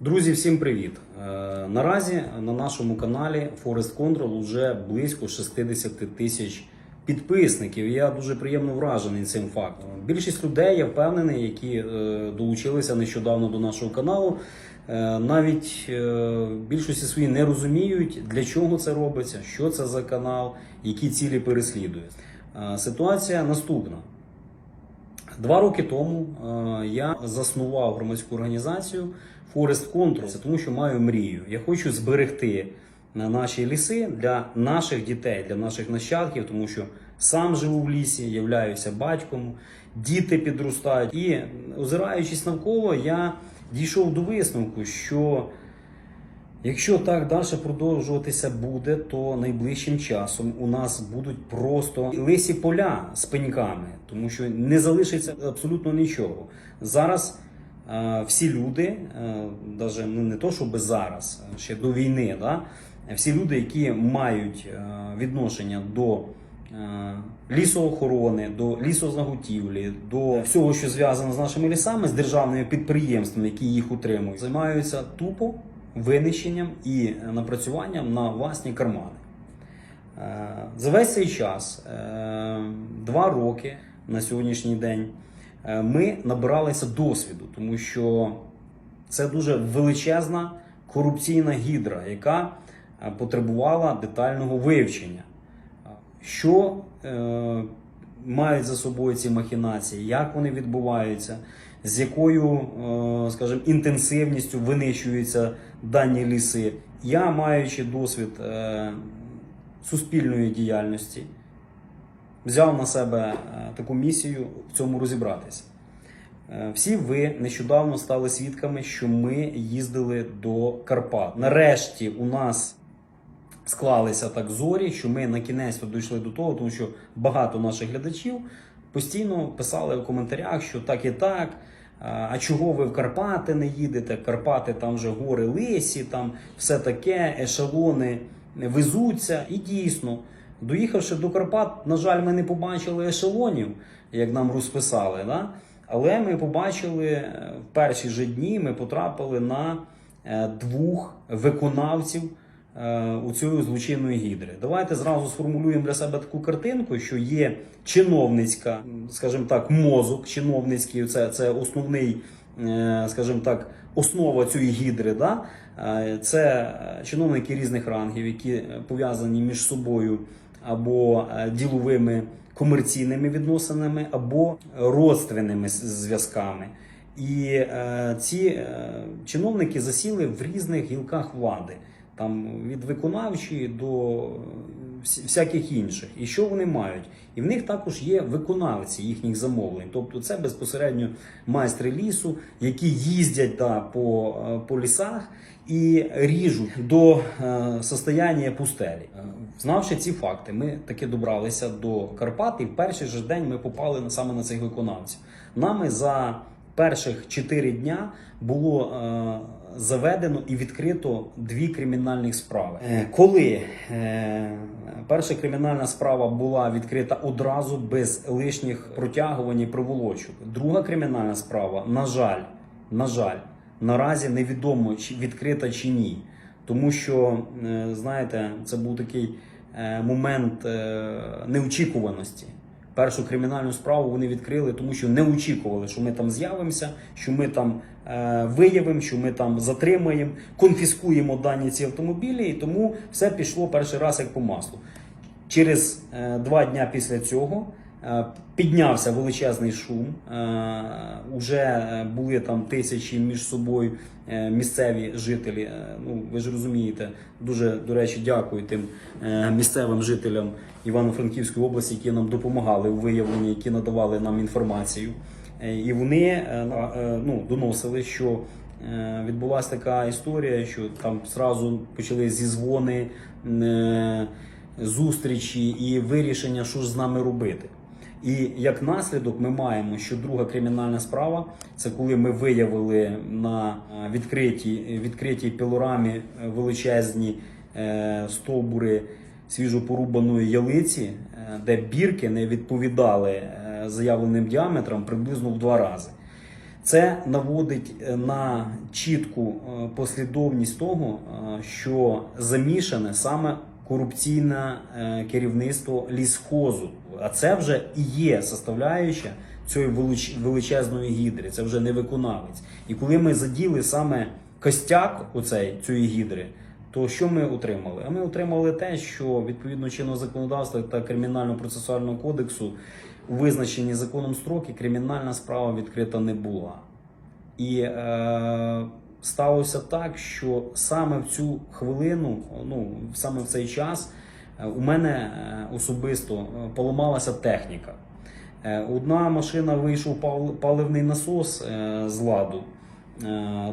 Друзі, всім привіт! Е, Наразі на нашому каналі Forest Control вже близько 60 тисяч підписників. Я дуже приємно вражений цим фактом. Більшість людей, я впевнений, які е, долучилися нещодавно до нашого каналу, е, навіть більшості свої не розуміють, для чого це робиться, що це за канал, які цілі переслідує. Ситуація наступна. Два роки тому е, я заснував громадську організацію Forest Control, тому що маю мрію. Я хочу зберегти наші ліси для наших дітей, для наших нащадків, тому що сам живу в лісі, являюся батьком, діти підростають. І озираючись навколо, я дійшов до висновку, що Якщо так далі продовжуватися буде, то найближчим часом у нас будуть просто лисі поля з пеньками, тому що не залишиться абсолютно нічого. Зараз е, всі люди, е, даже ну не то, щоб зараз, ще до війни, да, всі люди, які мають е, відношення до е, лісоохорони, до лісозаготівлі, до всього, що зв'язано з нашими лісами, з державними підприємствами, які їх утримують, займаються тупо винищенням і напрацюванням на власні кармани. Е, За весь цей час, е, два роки на сьогоднішній день, е, ми набиралися досвіду, тому що це дуже величезна корупційна гідра, яка потребувала детального вивчення. Що мають за собою ці махінації, як вони відбуваються, з якою, е, скажімо, інтенсивністю винищуються дані ліси. Я, маючи досвід е, суспільної діяльності, взяв на себе е, таку місію в цьому розібратися. Всі ви нещодавно стали свідками, що ми їздили до Карпат. Нарешті у нас склалися так зорі, що ми на кінець дійшли до того, тому що багато наших глядачів постійно писали в коментарях, що так і так. А чого ви в Карпати не їдете? Карпати там вже гори лисі, там все таке, ешелони везуться. І дійсно, доїхавши до Карпат, на жаль, ми не побачили ешелонів, як нам розписали. Да? Але ми побачили е, в перші ж дні, ми потрапили на е, двох виконавців у цієї злочинної гідри. Давайте зразу сформулюємо для себе таку картинку, що є чиновницька, скажімо так, мозок чиновницький, це, це основний, е, скажімо так, основа цієї гідри. Да? Е, Це е, чиновники різних рангів, які е, пов'язані між собою або е, діловими комерційними відносинами, або родственними зв'язками. І е, ці е, чиновники засіли в різних гілках влади, там від виконавчої до е, всяких інших. І що вони мають? І в них також є виконавці їхніх замовлень. Тобто це безпосередньо майстри лісу, які їздять да, по, е, по лісах і ріжуть до е, состояння пустелі. Е, Знавши ці факти, ми таки добралися до Карпат, і в перший же день ми попали саме на цих виконавців. Нами за перших чотири дня було е, заведено і відкрито дві кримінальних справи. Е, коли е, перша кримінальна справа була відкрита одразу без лишніх протягувань і проволочок. Друга кримінальна справа, на жаль, на жаль, наразі невідомо чи відкрита чи ні. Тому що, е, знаєте, це був такий е, момент е, неочікуваності. Першу кримінальну справу вони відкрили, тому що не очікували, що ми там з'явимося, що ми там е, виявимо, що ми там затримаємо, конфіскуємо дані ці автомобілі, і тому все пішло перший раз як по маслу. Через е, два дня після цього піднявся величезний шум. Е, уже е, були там тисячі між собою е, місцеві жителі. Е, ну ви ж розумієте, дуже до речі, дякую тим е, місцевим жителям Івано-Франківської області, які нам допомагали у виявленні, які надавали нам інформацію. Е, І вони е, е, ну, доносили, що е, відбулася така історія, що там зразу почали зізвони, е, зустрічі і вирішення, що ж з нами робити. І як наслідок ми маємо, що друга кримінальна справа це коли ми виявили на е, відкритій, відкритій пілорамі е, величезні е, стовбури свіжопорубаної ялиці, де бірки не відповідали заявленим діаметрам приблизно в два рази. Це наводить на чітку послідовність того, що замішане саме корупційне е, керівництво лісхозу. А це вже і є составляюча цієї величезної гідри. Це вже не виконавець. І коли ми заділи саме костяк оцей цієї гідри, то що ми отримали? А ми отримали те, що відповідно чинного законодавства та кримінального процесуального кодексу у визначені законом строки кримінальна справа відкрита не була. І е, сталося так, що саме в цю хвилину, ну саме в цей час, е, у мене е, особисто е, поламалася техніка. Одна машина вийшов паливний насос з ладу,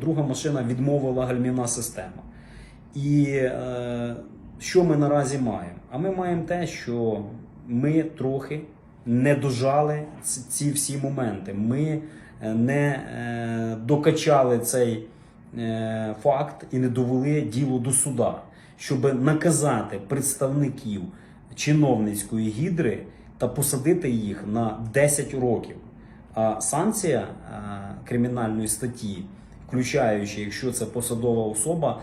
друга машина відмовила гальмівна система. І що ми наразі маємо? А ми маємо те, що ми трохи не дожали ці всі моменти. Ми не докачали цей факт і не довели діло до суда, щоб наказати представників чиновницької гідри та посадити їх на 10 років. А санкція е, кримінальної статті, включаючи, якщо це посадова особа,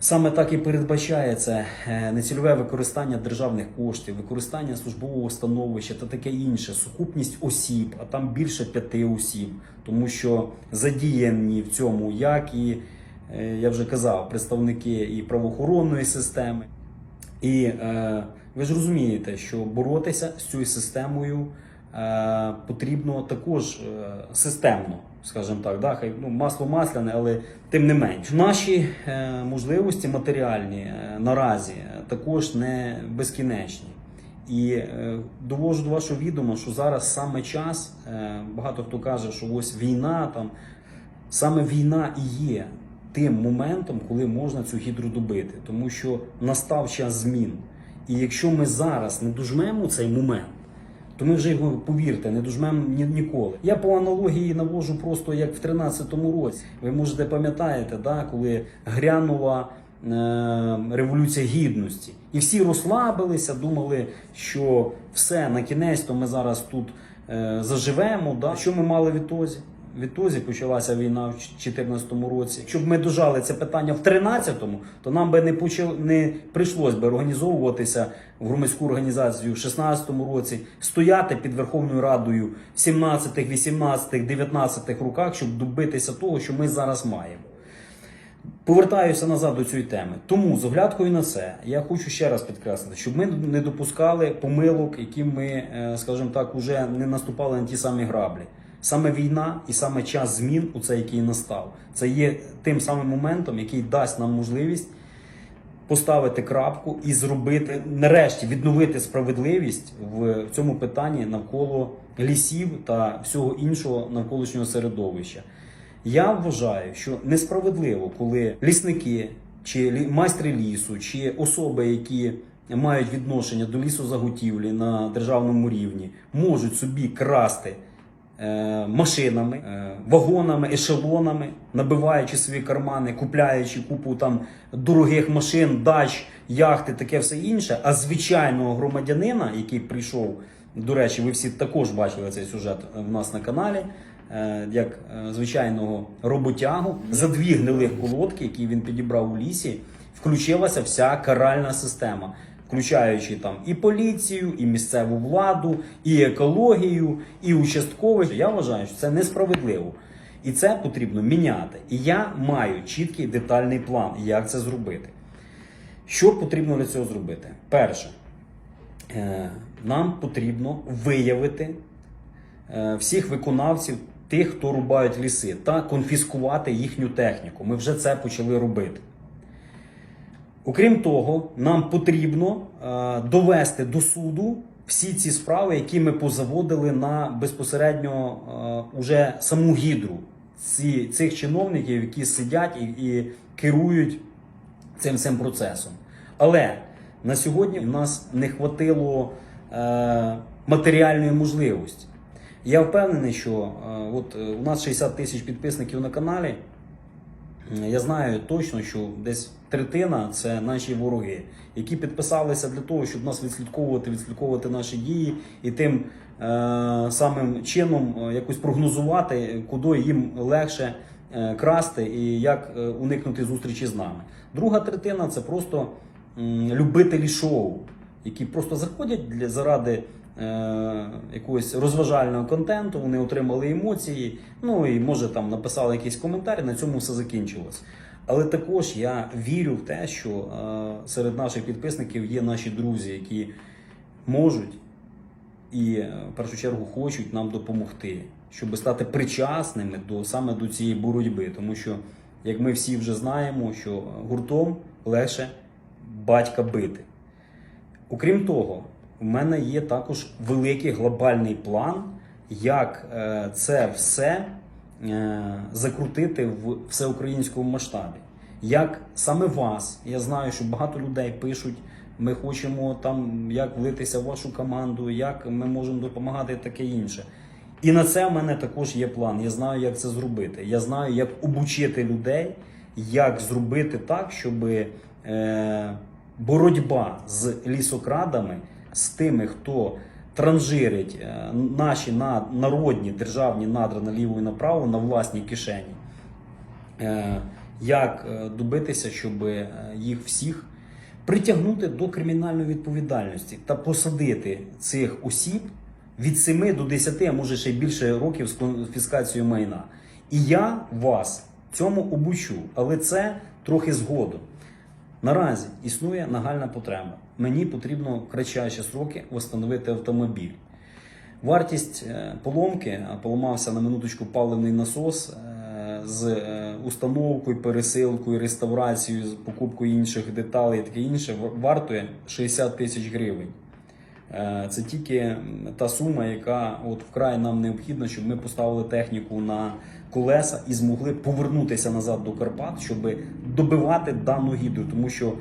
Саме так і передбачає це е, нецільове використання державних коштів, використання службового становища та таке інше, сукупність осіб, а там більше п'яти осіб, тому що задіяні в цьому як і е, я вже казав, представники і правоохоронної системи. І е, ви ж розумієте, що боротися з цією системою потрібно також системно, скажімо так, да? хай ну, масло масляне, але тим не менш. Наші е, можливості матеріальні е, наразі також не безкінечні. І е, довожу до вашого відома, що зараз саме час, е, багато хто каже, що ось війна там, саме війна і є тим моментом, коли можна цю гідру добити, тому що настав час змін. І якщо ми зараз не дожмемо цей момент, то ми вже його, повірте, не дожмемо ні, ніколи. Я по аналогії навожу просто як в 13-му році. Ви можете пам'ятаєте, да, коли грянула е, революція гідності, і всі розслабилися, думали, що все на кінець, то ми зараз тут е, заживемо. Да? Що ми мали відтозі? Відтоді почалася війна в 2014 році. Щоб ми дожали це питання в 13-му, то нам би не почав, не прийшлось би організовуватися в громадську організацію в 16-му році, стояти під Верховною Радою в 17-х, 18-х, 19-х роках, щоб добитися того, що ми зараз маємо. Повертаюся назад до цієї теми. Тому з оглядкою на це я хочу ще раз підкреслити, щоб ми не допускали помилок, які ми, е, скажімо так, уже не наступали на ті самі граблі. Саме війна і саме час змін, у цей, який настав, це є тим самим моментом, який дасть нам можливість поставити крапку і зробити, нарешті, відновити справедливість в цьому питанні навколо лісів та всього іншого навколишнього середовища. Я вважаю, що несправедливо, коли лісники чи майстри лісу, чи особи, які мають відношення до лісозаготівлі на державному рівні, можуть собі красти машинами, е, вагонами, ешелонами, набиваючи свої кармани, купляючи купу там дорогих машин, дач, яхти, таке все інше. А звичайного громадянина, який прийшов, до речі, ви всі також бачили цей сюжет в нас на каналі. е, Як е, звичайного роботягу за дві гнилих колодки, які він підібрав у лісі, включилася вся каральна система, включаючи там і поліцію, і місцеву владу, і екологію, і участкових. Я вважаю, що це несправедливо. І це потрібно міняти. І я маю чіткий детальний план, як це зробити. Що потрібно для цього зробити? Перше, е, нам потрібно виявити е, всіх виконавців, тих, хто рубають ліси, та конфіскувати їхню техніку. Ми вже це почали робити. Окрім того, нам потрібно е, довести до суду всі ці справи, які ми позаводили на безпосередньо е, уже саму гідру ці, цих чиновників, які сидять і, і керують цим всім процесом. Але на сьогодні в нас не хватило е, матеріальної можливості. Я впевнений, що е, от е, у нас 60 тисяч підписників на каналі. Я знаю точно, що десь третина це наші вороги, які підписалися для того, щоб нас відслідковувати, відслідковувати наші дії і тим е, самим чином е, якось прогнозувати, куди їм легше е, красти і як е, уникнути зустрічі з нами. Друга третина це просто м, любителі шоу, які просто заходять для заради. Е, Якогось розважального контенту, вони отримали емоції, ну і може там написали якийсь коментар, і на цьому все закінчилось. Але також я вірю в те, що е, серед наших підписників є наші друзі, які можуть і е, в першу чергу хочуть нам допомогти, щоб стати причасними до саме до цієї боротьби. Тому що, як ми всі вже знаємо, що гуртом легше батька бити. Окрім того, в мене є також великий глобальний план, як е, це все е, закрутити в всеукраїнському масштабі. Як саме вас, я знаю, що багато людей пишуть, ми хочемо там як влитися в вашу команду, як ми можемо допомагати таке інше. І на це в мене також є план. Я знаю, як це зробити. Я знаю, як обучити людей, як зробити так, щоб е, боротьба з лісокрадами, з тими, хто транжирить е, наші народні державні надра наліво і направо на власній кишені. Е, як е, добитися, щоб їх всіх притягнути до кримінальної відповідальності та посадити цих осіб від 7 до 10, а може ще й більше років з конфіскацією майна. І я вас цьому обучу, але це трохи згодом. Наразі існує нагальна потреба. Мені потрібно в кратчайші сроки встановити автомобіль. Вартість е, поломки, поламався на минуточку паливний насос е, з е, установкою, пересилкою, реставрацією, з покупкою інших деталей і таке інше, вартує 60 тисяч гривень. Це тільки та сума, яка от вкрай нам необхідна, щоб ми поставили техніку на колеса і змогли повернутися назад до Карпат, щоб добивати дану гідру. Тому що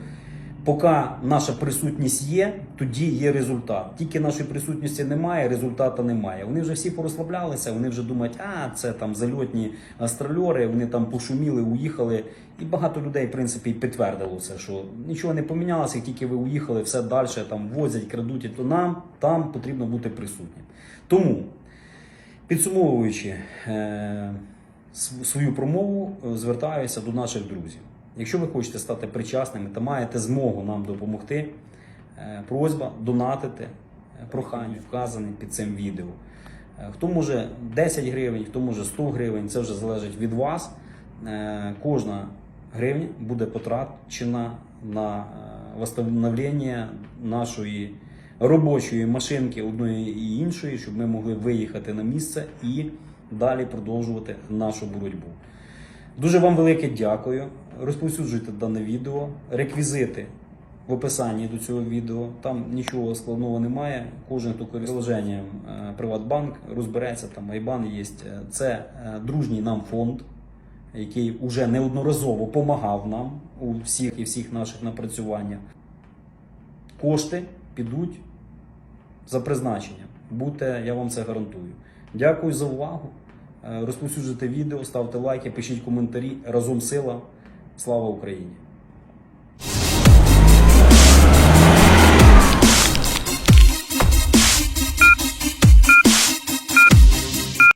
поки наша присутність є, тоді є результат. Тільки нашої присутності немає, результату немає. Вони вже всі порозслаблялися, вони вже думають, а це там зальотні астрольори, вони там пошуміли, уїхали. І багато людей, в принципі, підтвердило це, що нічого не помінялося, тільки ви уїхали, все далі там возять, крадуть, і то нам там потрібно бути присутнім. Тому, підсумовуючи е, свою промову, е, звертаюся до наших друзів. Якщо ви хочете стати причасними та маєте змогу нам допомогти, е, просьба донатити е, прохання вказані під цим відео. Хто може 10 гривень, хто може 100 гривень, це вже залежить від вас. Кожна гривня буде потрачена на восстановлення нашої робочої машинки одної і іншої, щоб ми могли виїхати на місце і далі продовжувати нашу боротьбу. Дуже вам велике дякую. Розповсюджуйте дане відео, реквізити в описанні до цього відео. Там нічого складного немає. Кожен, хто приложенням е, Приватбанк, розбереться, там Айбан є. Це е, дружній нам фонд, який уже неодноразово допомагав нам у всіх і всіх наших напрацюваннях. Кошти підуть за призначенням. Будьте, я вам це гарантую. Дякую за увагу. Е, Розповсюджуйте відео, ставте лайки, пишіть коментарі. Разом сила. Слава Україні!